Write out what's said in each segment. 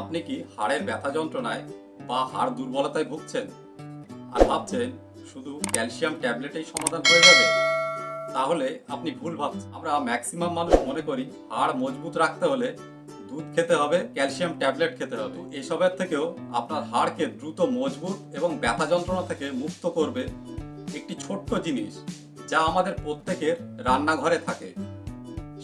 আপনি কি হাড়ের ব্যথা যন্ত্রণায় বা হাড় দুর্বলতায় ভুগছেন? আর ভাবছেন শুধু ক্যালসিয়াম ট্যাবলেটেই সমাধান হয়ে যাবে? তাহলে আপনি ভুল ভাবছেন। আমরা ম্যাক্সিমাম মানুষ মনে করি হাড় মজবুত রাখতে হলে দুধ খেতে হবে, ক্যালসিয়াম ট্যাবলেট খেতে হবে। এসবের থেকেও আপনার হাড়কে দ্রুত মজবুত এবং ব্যথা যন্ত্রণা থেকে মুক্ত করবে একটি ছোট্ট জিনিস যা আমাদের প্রত্যেকের রান্নাঘরে থাকে।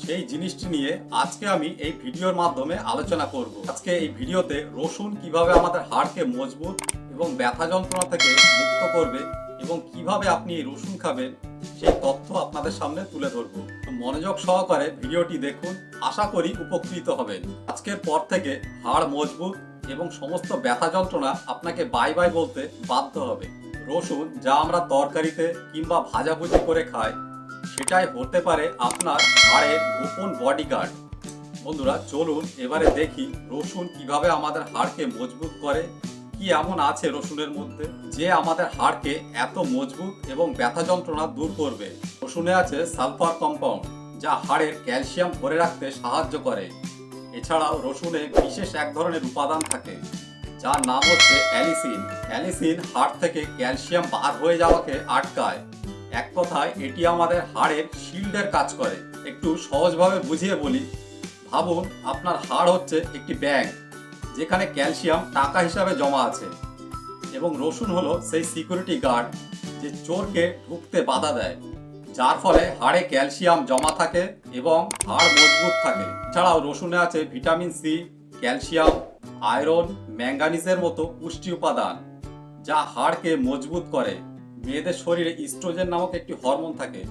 সেই জিনিসটি নিয়ে আজকে আমি এই ভিডিওর মাধ্যমে আলোচনা করব। আজকে এই ভিডিওতে রসুন কীভাবে আমাদের হাড়কে মজবুত এবং ব্যথা যন্ত্রণা থেকে মুক্ত করবে এবং কীভাবে আপনি এই রসুন খাবেন, সেই তথ্য আপনাদের সামনে তুলে ধরবো। মনোযোগ সহকারে ভিডিওটি দেখুন, আশা করি উপকৃত হবেন। আজকের পর থেকে হাড় মজবুত এবং সমস্ত ব্যথা যন্ত্রণা আপনাকে বাই বাই বলতে বাধ্য হবে। রসুন যা আমরা তরকারিতে কিংবা ভাজাভুজি করে খাই সেটাই হতে পারে আপনার হাড়ের গোপন বডিগার্ড বন্ধুরা, চলুন এবারে দেখি রসুন কীভাবে আমাদের হাড়কে মজবুত করে, কি এমন আছে রসুনের মধ্যে যে আমাদের হাড়কে এত মজবুত এবং ব্যথা যন্ত্রণা দূর করবে। রসুনে আছে সালফার কম্পাউন্ড, যা হাড়ের ক্যালসিয়াম ধরে রাখতে সাহায্য করে। এছাড়াও রসুনে বিশেষ এক ধরনের উপাদান থাকে, যার নাম হচ্ছে অ্যালিসিন। অ্যালিসিন হাড় থেকে ক্যালসিয়াম বার হয়ে যাওয়াকে আটকায়। এক কথায় এটি আমাদের হাড়ের শিল্ডের কাজ করে। একটু সহজভাবে বুঝিয়ে বলি। ভাবুন, আপনার হাড় হচ্ছে একটি ব্যাংক যেখানে ক্যালসিয়াম টাকা হিসাবে জমা আছে এবং রসুন হলো সেই সিকিউরিটি গার্ড যে চোরকে ঢুকতে বাধা দেয়, যার ফলে হাড়ে ক্যালসিয়াম জমা থাকে এবং হাড় মজবুত থাকে। এছাড়াও রসুনে আছে ভিটামিন সি, ক্যালসিয়াম, আয়রন, ম্যাঙ্গানিজের মতো পুষ্টি উপাদান, যা হাড়কে মজবুত করে। মেয়েদের শরীরে ইস্ট্রোজেন নামক একটি হরমোন থাকে,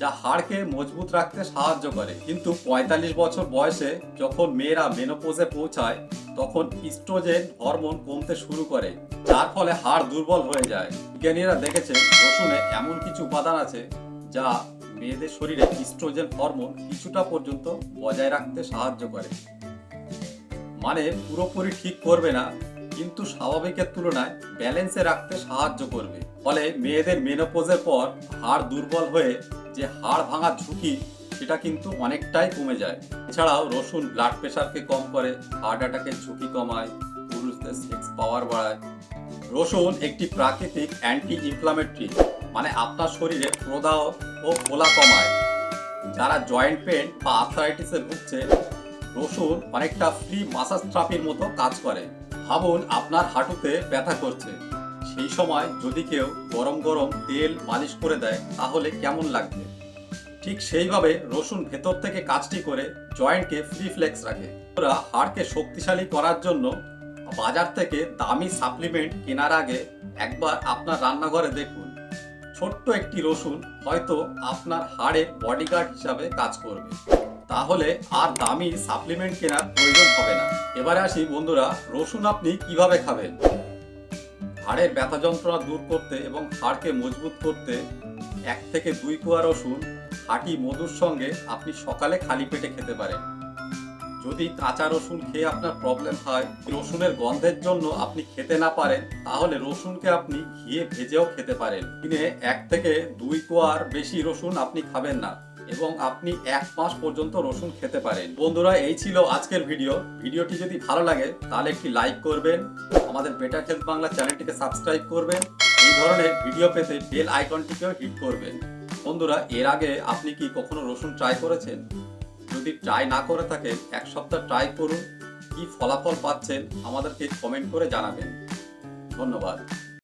যা হাড়কে মজবুত রাখতে সাহায্য করে। কিন্তু পঁয়তাল্লিশ বছর বয়সে যখন মেয়েরা মেনোপোজে পৌঁছায়, তখন ইস্ট্রোজেন হরমোন কমতে শুরু করে, যার ফলে হাড় দুর্বল হয়ে যায়। বিজ্ঞানীরা দেখেছেন, রসুনে এমন কিছু উপাদান আছে, যা মেয়েদের শরীরে ইস্ট্রোজেন হরমোন কিছুটা পর্যন্ত বজায় রাখতে সাহায্য করে। মানে পুরোপুরি ঠিক করবে না, কিন্তু স্বাভাবিকের তুলনায় ব্যালেন্সে রাখতে সাহায্য করবে। ফলে মেয়েদের মেনোপোজের পর হাড় দুর্বল হয়ে যে হাড় ভাঙার ঝুঁকি, সেটা কিন্তু অনেকটাই কমে যায়। এছাড়াও রসুন ব্লাড প্রেশারকে কম করে হার্ট অ্যাটাকের ঝুঁকি কমায়, পুরুষদের সেক্স পাওয়ার বাড়ায়। রসুন একটি প্রাকৃতিক অ্যান্টি ইনফ্লামেটরি মানে আপনার শরীরে প্রদাহ ও ফোলা কমায়। যারা জয়েন্ট পেন বা আর্থারাইটিসে ভুগছে, রসুন অনেকটা ফ্রি মাসাজ থেরাপির মতো কাজ করে। ভাবুন আপনার হাঁটুতে ব্যথা করছে। সেই সময় যদি কেউ গরম গরম তেল মালিশ করে দেয়, তাহলে কেমন লাগবে? ঠিক সেইভাবে রসুন ভেতর থেকে কাজটি করে জয়েন্টকে ফ্রি ফ্লেক্স রাখে। ওরা হাড়কে শক্তিশালী করার জন্য বাজার থেকে দামি সাপ্লিমেন্ট কেনার আগে একবার আপনার রান্নাঘরে দেখুন। ছোট্ট একটি রসুন হয়তো আপনার হাড়ের বডিগার্ড হিসাবে কাজ করবে। তাহলে আর দামি সাপ্লিমেন্ট কেনার প্রয়োজন হবে না। এবারে আসি বন্ধুরা, রসুন আপনি কীভাবে খাবেন? হাড়ের ব্যথা যন্ত্রণা দূর করতে এবং হাড়কে মজবুত করতে এক থেকে দুই কোয়া রসুন হাঁটি মধুর সঙ্গে আপনি সকালে খালি পেটে খেতে পারেন। যদি কাঁচা রসুন খেয়ে আপনার প্রবলেম হয় রসুনের গন্ধের জন্য আপনি খেতে না পারেন, তাহলে রসুনকে আপনি ঘিয়ে ভেজেও খেতে পারেন। দিনে এক থেকে দুই কোয়ার বেশি রসুন আপনি খাবেন না। এবং আপনি এক মাস পর্যন্ত রসুন খেতে পারেন। বন্ধুরা, এই ছিল আজকের ভিডিও। ভিডিওটি যদি ভালো লাগে, তাহলে একটি লাইক করবেন, আমাদের বেটার হেলথ বাংলা চ্যানেলটিকে সাবস্ক্রাইব করবেন, এই ধরনের ভিডিও পেতে বেল আইকনটিকেও হিট করবেন। বন্ধুরা, এর আগে আপনি কি কখনো রসুন ট্রাই করেছেন? যদি ট্রাই না করে থাকেন, এক সপ্তাহ ট্রাই করুন, কি ফলাফল পাচ্ছেন, আমাদেরকে কমেন্ট করে জানাবেন। ধন্যবাদ।